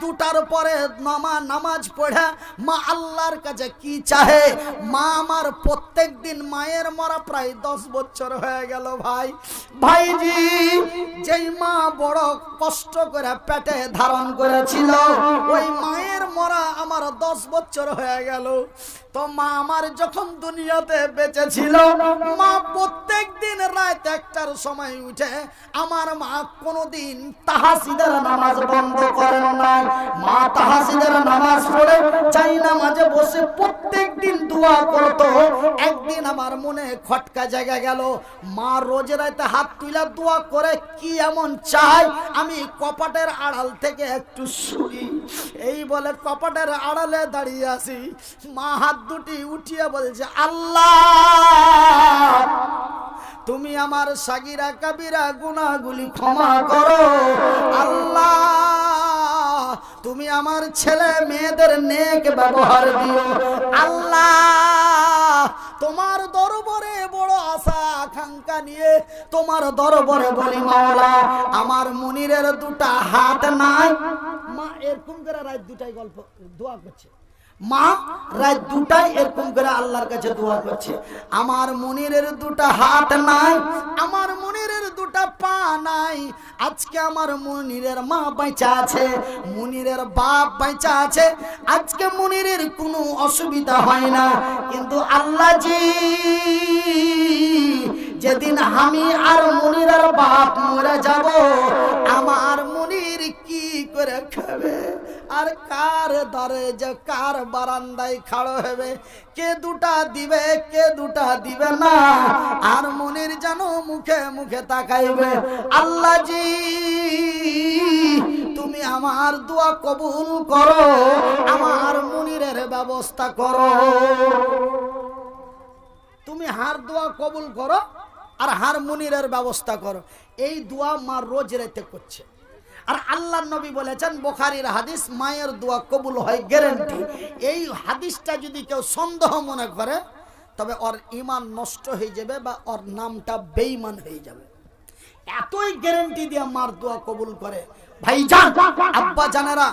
দুটার পরে নামা নামাজ পড়ে মা আল্লাহর কাছে কি চাহে? মা আমার প্রত্যেক দিন মায়ের মরা প্রায় দশ বছর হয়ে গেল ভাই। ভাইজি, যেই মা বড় কষ্ট করে পেটে ধারণ করেছিল, ওই মায়ের মরা আমার দশ বছর হয়ে গেল। তো মা আমার যখন দুনিয়াতে বেঁচে ছিল মা প্রত্যেক দিন রাত একটার সময় উঠে আমার মা কোনোদিন তাহাসিদের নামাজ বন্ধ করেন নাই। মা তাহাসিদের নামাজ পড়ে চাই নামাজে বসে প্রত্যেক দিন দোয়া করতো। একদিন আমার মনে খটকা জায়গা গেল। মা রোজ রাতে হাত তুলে দোয়া করে কি এমন চাই আমি কপাটের আড়াল থেকে একটু শুনি। এই বলে কপাটের আড়ালে দাঁড়িয়ে আসি মা হাত দুটি উঠিয়ে বলছে, আল্লাহ, তুমি আমার সাগিরা কাবিরা গুনাহগুলি ক্ষমা করো। আল্লাহ তুমি আমার ছেলে মেয়েদের নেক ব্যবহার দিও। আল্লাহ, তোমার দরবারে বড় আশা, আকাঙ্ক্ষা নিয়ে তোমার দরবারে বলি, মাওলা, আমার মুনিরের দুটা হাত নাই। মা, এরকম করে রাত দুটাই গল্প, দোয়া করছে। মা, রাত দুটাই এরকম করে আল্লাহর কাছে দোয়া করছে। আমার মনিরের দুটা হাত নাই, আমার মনিরের দুটা পা নাই। আজকে আমার মনিরের মা বাইচা আছে, মনিরের বাপ বাইচা আছে। আজকে মনিরের কোনো অসুবিধা হয় না। কিন্তু আল্লাহ জি যেদিন আমি আর মনিরের বাপ মরে যাব, আমার মনির কি করে খাবে? আর কার দরে যে কার বারান্দায় খাড়ো হবে? কে দুটা দিবে, কে দুটা দিবে না? আর মনির যেন মুখে মুখে তাকাইবে, আল্লাহ জি, তুমি আমার দোয়া কবুল করো, আমার মনিরের ব্যবস্থা করো। তুমি হার দোয়া কবুল করো আর হার মুনিরের ব্যবস্থা করো। এই দোয়া মা রোজ রাতে করছে। আর আল্লাহ নবী বলেছেন, বোখারির হাদিস মায়ের দোয়া কবুল হয় গ্যারেন্টি। এই হাদিসটা যদি কেউ সন্দেহ মনে করে, তবে ওর ইমান নষ্ট হয়ে যাবে বা ওর নামটা বেইমান হয়ে যাবে। এতই গ্যারেন্টি দিয়ে মার দোয়া কবুল করে। ভাইজান, আব্বা জানারা,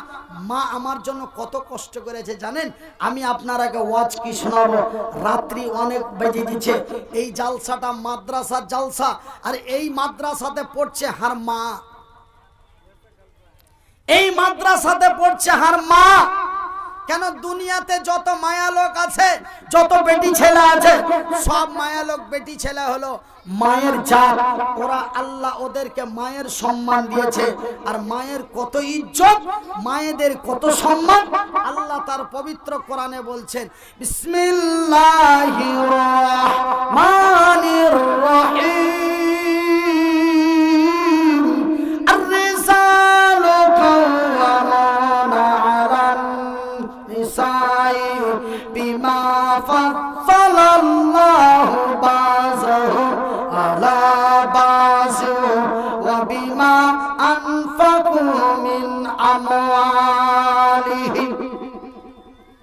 মা আমার জন্য কত কষ্ট করেছে জানেন? আমি আপনার আগে ওয়াজ কি শোনাবো? রাত্রি অনেক বেজে দিচ্ছে এই জালসাটা মাদ্রাসার জালসা, আর এই মাদ্রাসাতে পড়ছে হার মা। এই মাদ্রাসাতে পড়ছে হার মা। কেন দুনিয়াতে যত মায়া লোক আছে, যত বেটি ছেলে আছে, সব মায়া লোক বেটি ছেলে হলো মায়ের জাত। ওরা আল্লাহ ওদেরকে মায়ের সম্মান দিয়েছে। আর মায়ের কত ইজ্জত, মায়েদের কত সম্মান, আল্লাহ তার পবিত্র কোরআনে বলছেন, বিসমিল্লাহির রহমানির রহিম। فضل الله بعضهم على بعض وبما أنفقوا من أموالهم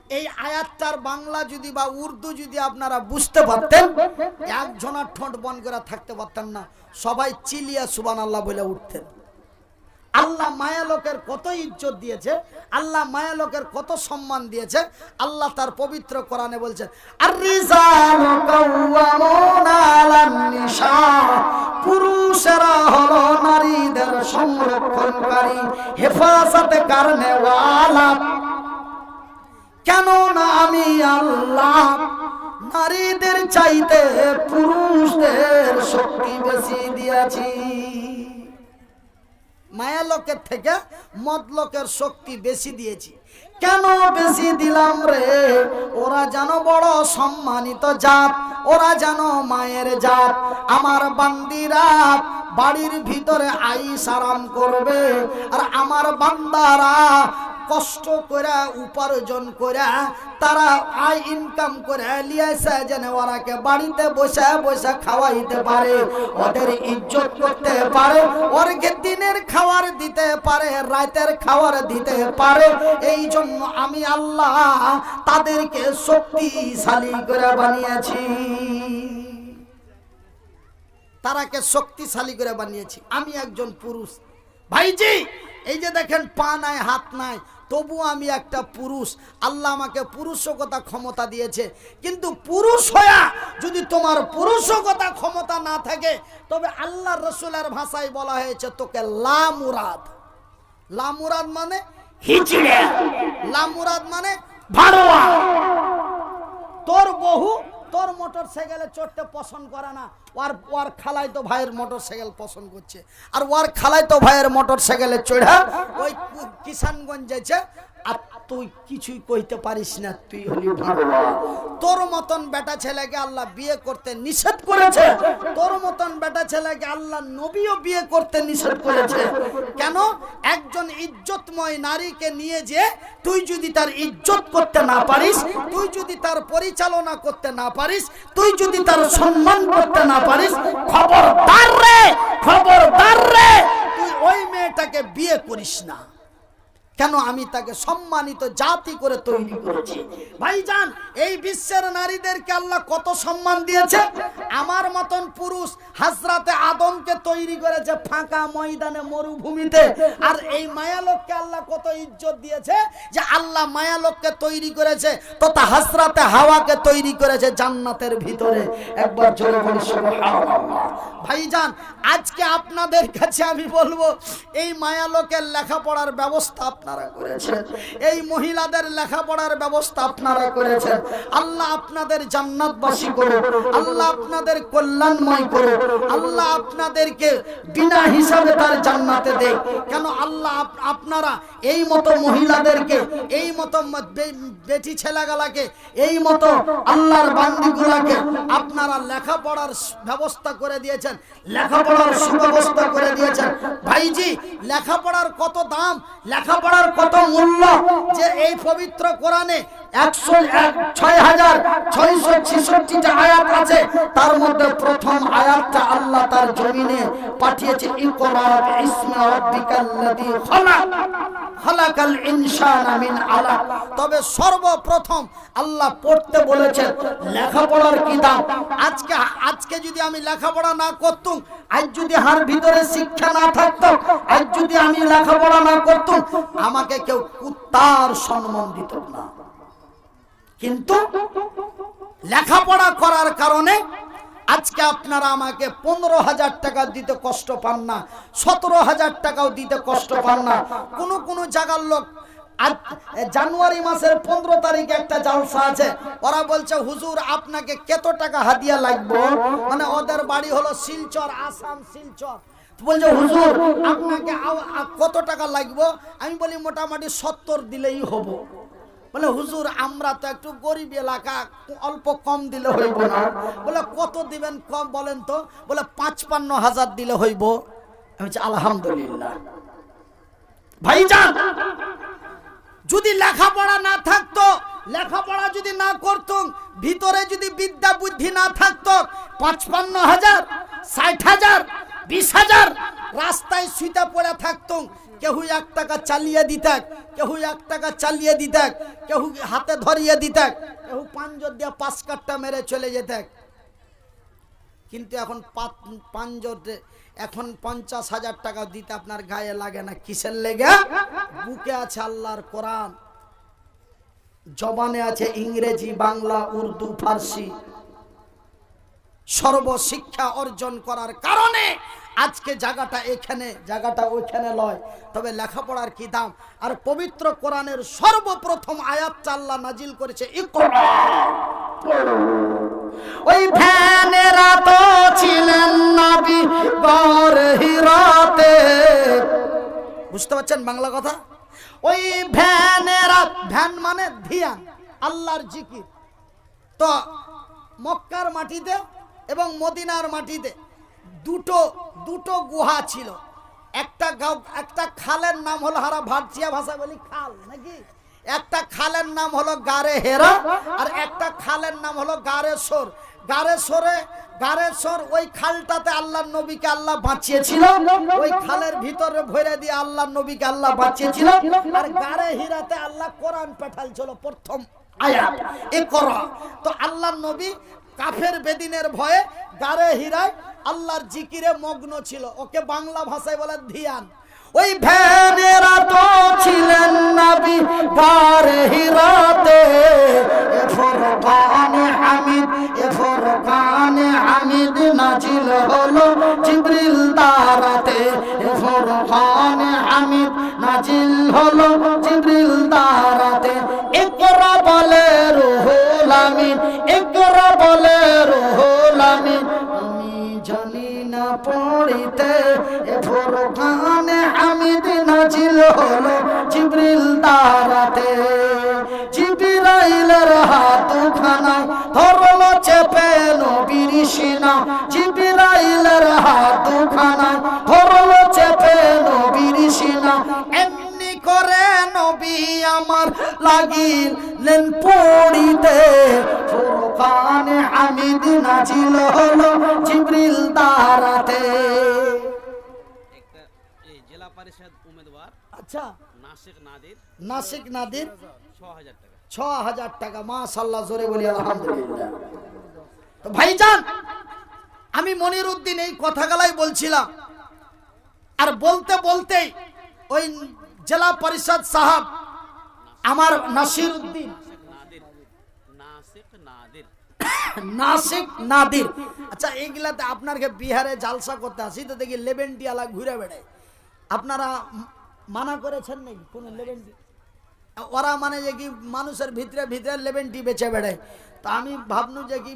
এই আয়াতটার বাংলা যদি বা উর্দু যদি আপনারা বুঝতে পারতেন একজনের ঠোঁট বন করে থাকতে পারতেন না সবাই চিলিয়া সুবান আল্লাহ বলে উঠতেন আল্লাহ মায়া লোকের কত ইজ্জত দিয়েছে, আল্লাহ মায়া লোকের কত সম্মান দিয়েছে, আল্লাহ তার পবিত্র কোরআনে বলছেন পুরুষেরা হলো নারীদের সংরক্ষণকারী, হেফাজতে কারণে কেন না আমি আল্লাহ, নারীদের চাইতে পুরুষদের শক্তি বেশি দিয়েছি। মায়া লোকের থেকে মদ লোকের শক্তি বেশি দিয়েছি। কেন বেশি দিলাম রে? ওরা যেন বড় সম্মানিত জাত, ওরা যেন মায়ের জাত। আমার বান্দিরা বাড়ির ভিতরে আইস আরাম করবে, আর আমার বান্দারা কষ্ট করে উপার্জন করে তারা আয় ইনকাম করে লিয়েছে যেন ওরাকে বাড়িতে বসে বসে খাওয়াইতে পারে। ওদের ইজ্জত করতে পারে ওরকে দিনের খাবার দিতে পারে, রাতের খাবার দিতে পারে। এই জন্য আমি আল্লাহ তাদেরকে শক্তিশালী করে বানিয়েছি। তারাকে শক্তিশালী করে বানিয়েছি। আমি একজন পুরুষ। ভাইজি, এই যে দেখেন পা নাই, হাত নাই তবু আমি একটা পুরুষ। আল্লাহ আমাকে পুরুষকতা ক্ষমতা দিয়েছে। কিন্তু পুরুষ হয়া যদি তোমার পুরুষকতা ক্ষমতা না থাকে, তবে আল্লাহ রসুলের ভাষায় বলা হয়েছে তোকে লামুরাদ লামুরাদ মানে হিচড়ে লামুরাদ মানে ভাড়োয়া তোর বহু তোর মোটর সাইকেলে চড়তে পছন্দ করে না। ওর ওর খালাই তো ভাইয়ের মোটর সাইকেল পছন্দ করছে। আর ওর খালাই তো ভাইয়ের মোটর সাইকেলে চড়া ওই কিষানগঞ্জ যাইছে, আর তুই কিছুই কইতে পারিস না, তুই হলি তোর মতন বেটা ছেলেকে আল্লাহ বিয়ে করতে নিষেধ করেছে, তোর মতন বেটা ছেলেকে আল্লাহ নবীও বিয়ে করতে নিষেধ করেছে। কেন? একজন ইজ্জতময় নারীকে নিয়ে যে তুই যদি তার ইজ্জত করতে না পারিস, তুই যদি তার পরিচালনা করতে না পারিস, তুই যদি তার সম্মান করতে না পারিস? খবরদার রে খবরদার রে। তুই ওই মেয়েটাকে বিয়ে করিস না। কেন আমি তাকে সম্মানিত জাতি করে তৈরি করেছি? ভাইজান, এই বিশ্বের নারীদেরকে আল্লাহ কত সম্মান দিয়েছে? আমার মতন পুরুষ হাজরাতে আদমকে তৈরি করেছে ফাঁকা ময়দানে মরুভূমিতে। আর এই মায়ালোককে আল্লাহ কত ইজ্জত দিয়েছে যে আল্লাহ মায়ালোককে তৈরি করেছে তথা হাজরাতে হাওয়াকে তৈরি করেছে জান্নাতের ভিতরে। একবার জোরে বলি। ভাইজান, আজকে আপনাদের কাছে আমি বলব, এই মায়ালোকের লেখাপড়ার ব্যবস্থা আপনারা করেছেন। এই মহিলাদের লেখাপড়ার ব্যবস্থা আপনারা করেছেন। আল্লাহ আপনাদের জান্নাতবাসী আল্লাহ আপনাদের কল্যাণময় আল্লাহ আপনাদেরকে বিনা হিসাবে তার জান্নাতে দেয় কেন আল্লাহ আপনারা এই মতো মহিলাদেরকে, এই মতো বেটি ছেলেগুলাকে, এই মতো আল্লাহর বান্দিগুলাকে আপনারা লেখাপড়ার ব্যবস্থা করে দিয়েছেন। লেখাপড়ার সুব্যবস্থা করে দিয়েছেন। ভাইজি, লেখাপড়ার কত দাম? লেখাপড়ার কত মূল্য? যে এই পবিত্র কোরআনে একশো এক, ছয় হাজার ছয়শো ছেষট্টিটা আয়াত আছে, তার মধ্যে প্রথম আয়াতটা আল্লাহ তার জমিনে পাঠিয়েছে ইকরা ইসমা নদী খালাকাল ইনসানা মিন তবে সর্বপ্রথম আল্লাহ পড়তে লেখাপড়ার কি দাম? আজকে আজকে যদি আমি লেখাপড়া না করতুম, আজ যদি হার ভিতরে শিক্ষা না থাকতো, আজ যদি আমি লেখাপড়া না করতুম, আমাকে কেউ কুত্তার সম্মান দিত না। কিন্তু লেখাপড়া করার কারণে আজকে আপনারা আমাকে পনেরো হাজার টাকা দিতে কষ্ট পান না, সতেরো হাজার টাকাও দিতে কষ্ট পান না। কোনো কোনো জায়গার লোক জানুয়ারি মাসের পনেরো তারিখে একটা জালসা আছে, ওরা বলছে, হুজুর, আপনাকে কত টাকা হাদিয়া লাগবে? মানে ওদের বাড়ি হলো শিলচর, আসাম শিলচর। বলছে, হুজুর, আপনাকে কত টাকা লাগবে? আমি বলি, মোটামুটি সত্তর দিলেই হব। বলে, হুজুর, আমরা তো একটু গরিব এলাকা, অল্প কম দিলে হইব না। বলে, কত দিবেন কম বলেন তো? বলে, পাঁচপান্ন হাজার দিলে হইব। আমি আলহামদুলিল্লাহ। ভাইজান, যদি লেখাপড়া না থাকতো, লেখাপড়া যদি না করতুম ভিতরে যদি বিদ্যা বুদ্ধি না থাকতো, পাঁচপান্ন হাজার, ষাট হাজার বিশ হাজার। রাস্তায় শুইতে পড়ে থাকতুম কেউ এক টাকা চালিয়ে দিতাক কেউ এক টাকা চালিয়ে দিতাক কেউ হাতে ধরিয়ে দিতাক কেউ পাঞ্জর দিয়ে পাঁচ কাটটা মেরে চলে যেতাক কিন্তু এখন পাঞ্জরে এখন পঞ্চাশ হাজার টাকা দিতে আপনার গায়ে লাগে না, কিসের লেগে? বুকে আছে আল্লাহর কোরআন, জবানে আছে ইংরেজি, বাংলা, উর্দু, ফার্সি। সর্বশিক্ষা অর্জন করার কারণে আজকে জায়গাটা এখানে, জায়গাটা ওইখানে লয়। তবে লেখাপড়ার কি দাম? আর পবিত্র কোরআনের সর্বপ্রথম আয়াত আল্লাহ নাজিল করেছে ওই ফ্যানেরা তো ছিলেন নবী বুঝতে পারছেন বাংলা কথা? ওই ভ্যানেরা, ভ্যান মানে ধিয়ান, আল্লাহর জিকির। তো মক্কার মাটিতে এবং মদিনার মাটিতে দুটো দুটো গুহা ছিল। একটা একটা খালের নাম হলো হারা ভাটচিয়া ভাষা বলি খাল, নাকি? একটা খালের নাম হলো গারে হেরা আর একটা খালের নাম হলো গারে সোর। গারে সোরে, গারে সোর ওই খালটাতে আল্লাহ নবীকে আল্লাহ বাঁচিয়েছিল। ওই খালের ভিতরে ভরে দিয়ে আল্লাহ নবীকে আল্লাহ বাঁচিয়েছিল। আর গারে হিরাতে আল্লাহ কোরআন পাঠালছিল প্রথম আয়াত। এ করা। তো আল্লাহ নবী কাফের বেদিনের ভয়ে গারে হীরায় আল্লাহর জিকিরে মগ্ন ছিল। ওকে বাংলা ভাষায় বলে ধিয়ান। ওই ভ্যানেরা তো ছিলেন নবী, গারে হিরাতে। ফুরকানে হামিদ এ ফুরকানে হামিদ নাজিল হলো জিবরিল দারাতে এ ফুরকানে হামিদ নাজিল হলো জিবরিল দারাতে ইকরা বলে রুহুল আমিন ইকরা বলে রুহুল আমিন, আমি জানি না পড়িতে, এ ফুরকানে হামিদ নাজিল হলো জিবরিল দারাতে জিবরাইলের হাত খানায় ধরলো চেপে নবীর সিনা। জিবরাইলের হাত খানায় ধরলো আমার লাগিলেন পড়িতে ফুরকানে হামিদ নাজিল হলো জিবরিল দারাতে এই জেলা পরিষদ উমেদবার আচ্ছা। নাসিক নাদির। নাসিক নাদির? ছ হাজার টাকা। ছ হাজার টাকা মাশাল্লাহ জোরে বলি আলহামদুলিল্লাহ। তো ভাইজান আমি মনির উদ্দিন এই কথাগুলাই বলছিলাম। আর বলতে বলতেই ওই জেলা পরিষদ সাহাব আমার নাসির উদ্দিন নাসিক আচ্ছা এইগুলাতে বিহারে জালসা করতে আসি, তো দেখি ঘুরে বেড়ায়। আপনারা মানা করেছেন নাকি কোন ওরা মানে যে কি মানুষের ভিতরে ভিতরে লেবেন্টি বেচে বেড়ায়। তো আমি ভাবনু যে কি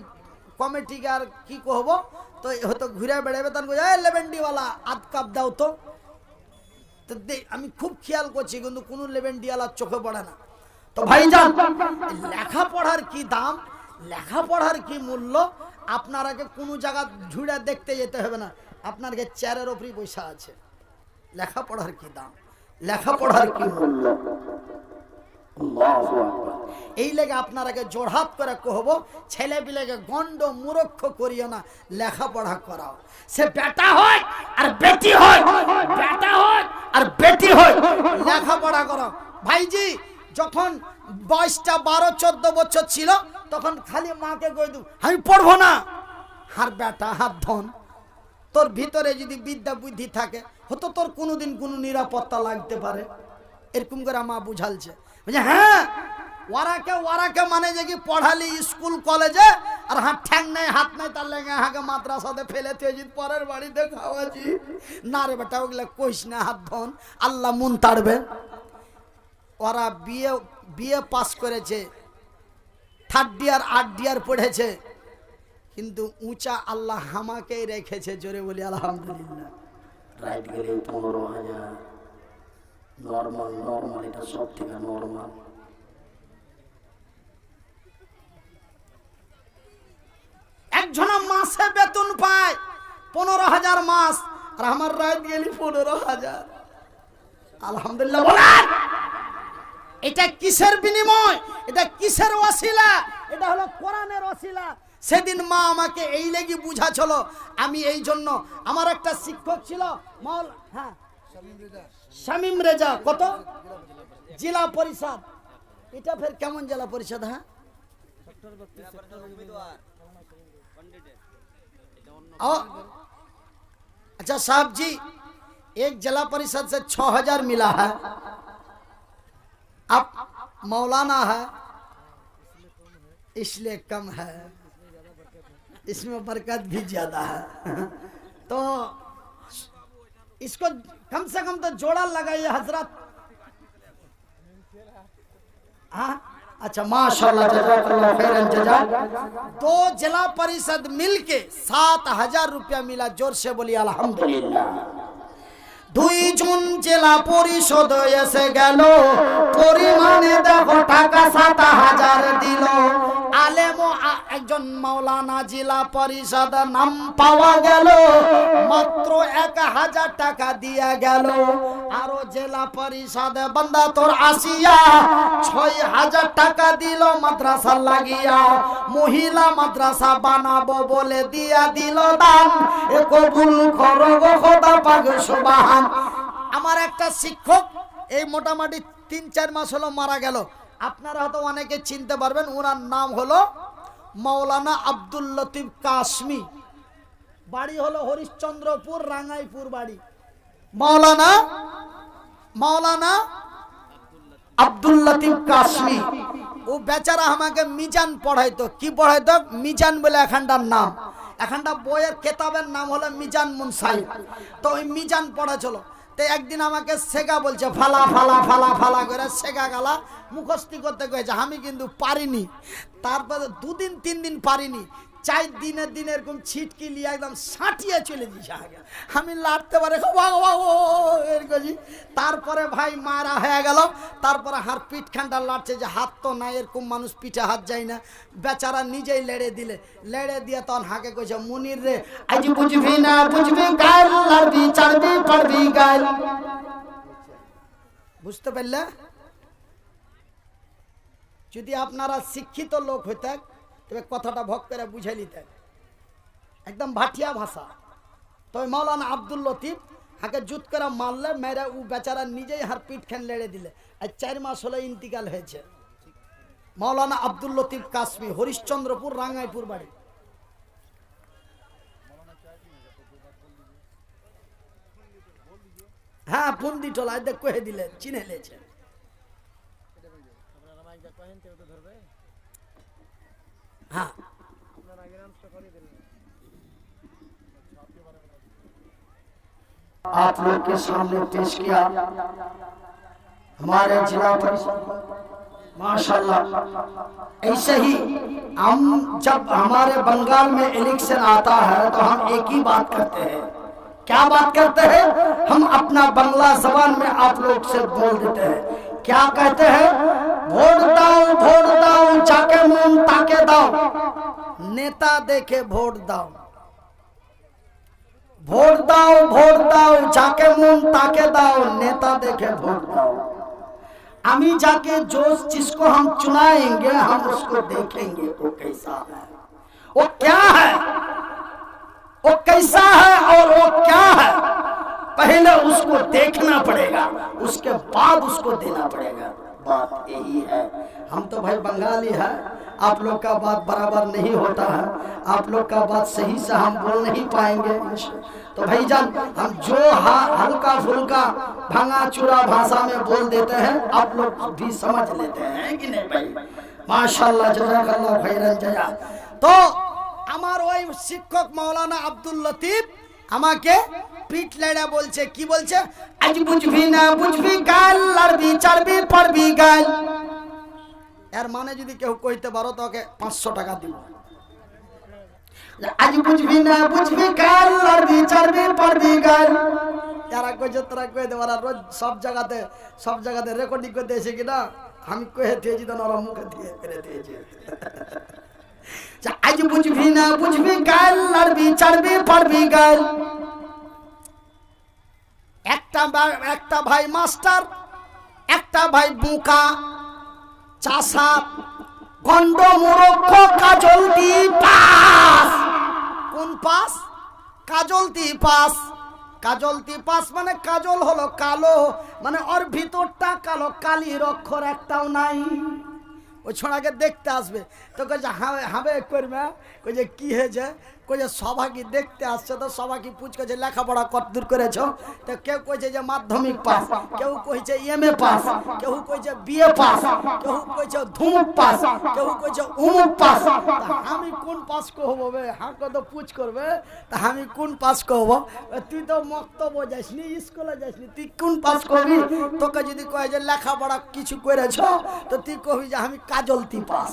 কমিটিকে আর কি কহবো? তো হয়তো ঘুরে বেড়াবে তখন লেবেন্টিওয়ালা আধ কাপ দাও তো। তো আমি খুব খেয়াল করছি কিন্তু কোনো ডিয়ালার চোখে পড়ে না। তো ভাইজান লেখাপড়ার কি দাম? লেখাপড়ার কি মূল্য? আপনারাকে কোনো জায়গা ঝুড়ে দেখতে যেতে হবে না। আপনারকে চেয়ারের ওপরই পয়সা আছে। লেখাপড়ার কি দাম? লেখাপড়ার কি মূল্য? এই লেগে আপনারাকে জোড়হাত করে কহবো, ছেলে পিলেকে গন্ড মূরক্ষ করিও না, লেখাপড়া করাও। সে বেটা হয় আর বেটি হয়, বেটা হয় আর বেটি হয়, লেখাপড়া করো ভাইজি, যখন বয়সটা বারো, চোদ্দ বছর ছিল, তখন খালি মাকে কই দু, আমি পড়ব না। হার বেটা হার ধন, তোর ভিতরে যদি বিদ্যা বুদ্ধি থাকে হতো তোর কোনোদিন কোনো নিরাপত্তা লাগতে পারে। এরকম করে মা বুঝালছে। বলছে হ্যাঁ ওরাকে ওরাকে মানে যে কি পড়ালি স্কুল, কলেজে? আর হাত ঠ্যাং নাই, হাত নাই, তার লেগে হাঁকে মাদ্রাসাতে ফেলে তুই পরের বাড়িতে খাওয়াছি না রে বেটা, ওগুলো কইস না, হাত ধন, আল্লাহ মন তাড়বে। ওরা বিয়ে বিয়ে পাস করেছে থার্ড ইয়ার আট ইয়ার পড়েছে, কিন্তু উঁচা আল্লাহ হামাকেই রেখেছে, জোরে বলি, আলহামদুলিল্লাহ। রাইট গেলে পনেরো হাজার। নর্মাল নর্মাল এটা সব থেকে নর্মাল একজন মাসে বেতন পায় পনেরো হাজার মাস, আর আমার রাত গেলি পনেরো হাজার। আলহামদুলিল্লাহ এটা কিসের বিনিময়? এটা কিসের ওয়াসিলা? এটা হলো কোরআনের ওয়াসিলা। সেদিন মা আমাকে এই লেগে বুঝাছিল আমি এই জন্য। আমার একটা শিক্ষক ছিল, মল হ্যাঁ। শামিম রেজা কত জেলা পরিষদ এটা ফের কেমন জেলা পরিষদ হ্যাঁ और अच्छा साहब जी एक जिला परिषद से छ हजार मिला है अब मौलाना है इसलिए कम है इसमें बरकत भी ज्यादा है तो इसको कम से कम तो जोड़ा लगाइए हजरत हाँ अच्छा माशाल्लाह जजाकल्लाह खैरन जजा दो जिला परिषद मिलके सात हजार रुपया मिला जोर से बोली अल्हम्दुलिल्लाह দুইজন জেলা পরিষদ এসে গেল পরিমাণে দেখো টাকা সাত হাজার দিল আলেম আ- একজন মাওলানা জেলা পরিষদ নাম পাওয়া গেল, মাত্র এক হাজার টাকা দিয়া গেল। আরও জেলা পরিষদ, বান্দা তোর আসিয়া ছয় হাজার টাকা দিল মাদ্রাসা লাগিয়া। মহিলা মাদ্রাসা বানাবো বলে দিয়া দিল দান। এ কবুল করো খোদা পাক সুবহান। আমার একটা শিক্ষক এই মোটামুটি তিন চার মাস হলো মারা গেল। আপনারা হয়তো অনেকে চিনতে পারবেন, ওনার নাম হলো মাওলানা আব্দুল লতিফ কাশ্মী। বাড়ি হলো হরিশ্চন্দ্রপুর রাঙ্গাইপুর বাড়ি। মাওলানা মাওলানা আব্দুল লতিফ কাশ্মী। ও বেচারা আমাকে মিজান পড়াইতো। কি পড়াইতো? মিজান বলে এখানটার নাম। এখানটা বইয়ের কেতাবের নাম হলো মিজান মুনসাই তো ওই মিজান পড়াছিল তো একদিন আমাকে শেখা বলছে, ফালা ফালা ফালা ফালা করে শেখা গালা, মুখস্থি করতে কয়েছে। আমি কিন্তু পারিনি। তারপরে দুদিন তিন দিন পারিনি। চার দিনের দিন এরকম ছিটকি লিয়ে একদম সাঁটিয়ে চলে দিছে আগে। আমি লাড়তে পারে তারপরে ভাই মারা হয়ে গেল। তারপরে হার পিঠ খানটা লাড়ছে যে, হাত তো নাই, এরকম মানুষ পিঠে হাত যায় না। বেচারা নিজেই লেড়ে দিলে। লেড়ে দিয়ে তখন হাকে কইছে, মুনির রে, আজ বুঝবি না, বুঝবি গাল, লাড়বি, চাড়বি গাল। বুঝতে পারলে? যদি আপনারা শিক্ষিত লোক হইতেন তবে কথাটা ভক করে বুঝে নিতেন একদম ভাটিয়া ভাষা। তবে ওই মাওলানা আব্দুল লতিফ হাকে জুত করে মারলে, মেরে ও বেচারা নিজেই হার পিঠ খান লেড়ে দিলে। আর চার মাস হলে ইন্তিকাল হয়েছে। মাওলানা আব্দুল লতিফ কাশ্মীর, হরিশ্চন্দ্রপুর, রাঙ্গাইপুর বাড়ি। হ্যাঁ পুন্দি টোলা কহে দিলে, চিনে লেছে। हाँ। आप लोग के सामने पेश किया हमारे जिला परिषद माशाल्लाह। ऐसे ही हम जब हमारे बंगाल में इलेक्शन आता है तो हम एक ही बात करते हैं। क्या बात करते हैं? हम अपना बंगला जबान में आप लोग से बोल देते हैं। क्या कहते हैं? ভোট दाओ ভোট दाओ जाके মন তাকে দাও। নেতা দেখে ভোট দাও। ভোট দাও ভোট দাও, যাকে মন তাকে দাও, নেতা দেখে ভোট দাও। আমি जाके जो जिसको हम चुनाएँगे हम उसको देखेंगे वो कैसा है वो क्या है वो कैसा है और वो क्या है पहले उसको देखना पड़ेगा उसके बाद उसको देना पड़ेगा बात यही है हम तो भाई बंगाली है आप लोग का बात बराबर नहीं होता है आप लोग का बात सही से हम बोल नहीं पाएंगे तो भाईजान हम जो हा- हल्का फुल्का भांगा चूड़ा भाषा में बोल देते हैं आप लोग भी समझ लेते हैं कि नहीं भाई माशाल्लाह जजाकल्लाह खैरन जजा তো আমার ওই শিক্ষক মাওলানা আব্দুল লতিফ আমাকে পিঠ লেড়া বলছে কি বলছে আজ বুঝবি না বুঝবি গাল লাড়বি চাড়বি পারবি গাল। এর মানে যদি কেউ কইতে পারো তোকে পাঁচশো টাকা দিব। আজ বুঝবি না বুঝবি গাল লাড়বি চাড়বি পারবি গাল। যারা কইছে তারা কয়ে দেবার রোজ সব জায়গাতে সব জায়গাতে রেকর্ডিং করতে এসে কিনা আমি কয়ে দিয়েছি তো নরম মুখে দিয়ে করে দিয়েছি। আজ বুঝবি না বুঝবি গাল লাড়বি চাড়বি পারবি গাল। একটা একটা ভাই মাস্টার, একটা ভাই বুকা, চাষা গন্ড মুরক্ষ, কাজল দি পাস। কোন পাস? কাজলতি পাস। কাজলতি পাস মানে কাজল হলো কালো মানে ওর ভিতরটা কালো কালির অক্ষর একটাও নাই। ওই ছোড়াকে দেখতে আসবে। তো কইছে হাবে করবে কইছে, কি হয়েছে? কইছে সভা কি দেখতে আসছে তো সভা কি পুছ লেখাপড়া কত দূর করেছ? তো কেউ কইছে যে মাধ্যমিক পাস, কেউ কইছে এম এ পাস, কেউ কইছে বিএ পাস, কেউ কইছে ধুমুক পাস, কেউ কইছে উমুক পাস। আমি কোন পাস করব বে? হাঁকে তো পুছ করবে। তা আমি কোন পাস করব? তুই তো মক্তব্য যাসনি, স্কুলে যাসনি, তুই কোন পাস করবি? তোকে যদি কয় যে লেখাপড়া কিছু করেছ, তো তুই কবি যে আমি কাজল কাজলতি পাস।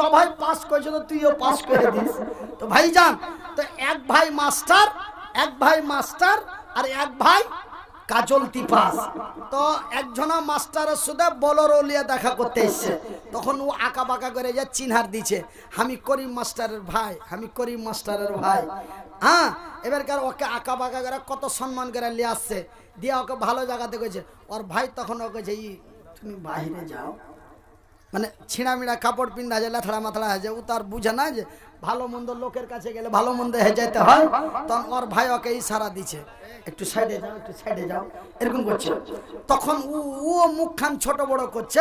সবাই পাস করেছে তো তুইও পাস করে দিস। তো ভাই যান তো এক ভাই মাস্টার, এক ভাই মাস্টার আর এক ভাই কাজলতি পাস তো একজনা মাস্টারের সাথে বলরো লিয়ে দেখা করতে এসছে। তখন ও আঁকা বাঁকা করে যে চিনহার দিছে, আমি করিম মাস্টারের ভাই, আমি করিম মাস্টারের ভাই। হ্যাঁ এবারকার ওকে আঁকা বাঁকা করে কত সম্মান করে নিয়ে আসছে। দিয়ে ওকে ভালো জায়গাতে কইছে। ওর ভাই তখন ওকে যে তুমি বাইরে যাও। মানে ছিঁড়ামিড়া কাপড় পিন্ধা যে লেথড়া মাথড়া আছে ও তার বুঝে না যে ভালো মন্দ লোকের কাছে গেলে ভালো মন্দ হয়ে যেতে হয়, তখন ওর ভাই ওকে ইশারা দিছে, একটু সাইডে যাও, একটু সাইডে যাও, এরকম করছে। তখন ও মুখখান ছোট বড় করছে,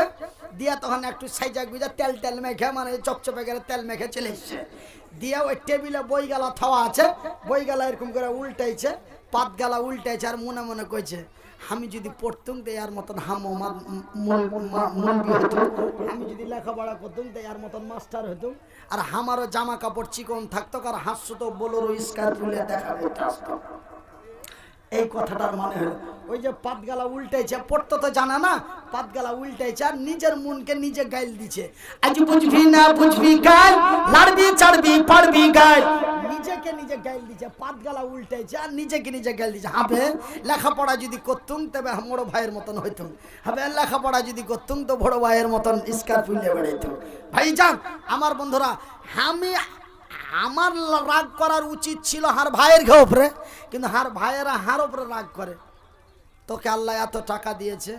দিয়ে তখন একটু সাইজা গুজা তেল তেল মেখে মানে চপচপে করে তেল মেখে চলে এসছে। দিয়ে ওই টেবিলে বই গালা থাওয়া আছে বই গালা এরকম করে উল্টাইছে পাত গালা উল্টেছে আর মনে মনে কইছে আমি যদি পড়তুম এর মতন হাম হতুম আমি যদি লেখাপড়া করতুম এর মতন মাস্টার হতুম আর আমারও জামা কাপড় চিকন থাকতো, আর হাস্য তো বোলোরো স্কার্ফুলে দেখা করতে আসতো এই কথাটার মানে হলো ওই যে পাতগালা উল্টেছে পড়তে তো জানা না পাতগালা উল্টেছে আর নিজের মনকে নিজে গাইল দিছে। আজ বুঝবি না বুঝবি গাই লাড়বি চাড়বি পারবি গাই নিজেকে নিজে গাইল দিছে পাতগালা উল্টেছে আর নিজেকে নিজে গাইল দিছে। হবে লেখাপড়া যদি করতুম তবে বড় ভাইয়ের মতন হইতুম। হবে লেখাপড়া যদি করতুম তো বড় ভাইয়ের মতন স্কার্ফুলে বেড়াইতুম। ভাই যান আমার বন্ধুরা আমি আমার রাগ করার উচিত ছিল হার ভাইয়ের ঘে উপরে, কিন্তু হার ভাইয়েরা হার ওপরে রাগ করে। তোকে আল্লাহ এত টাকা দিয়েছে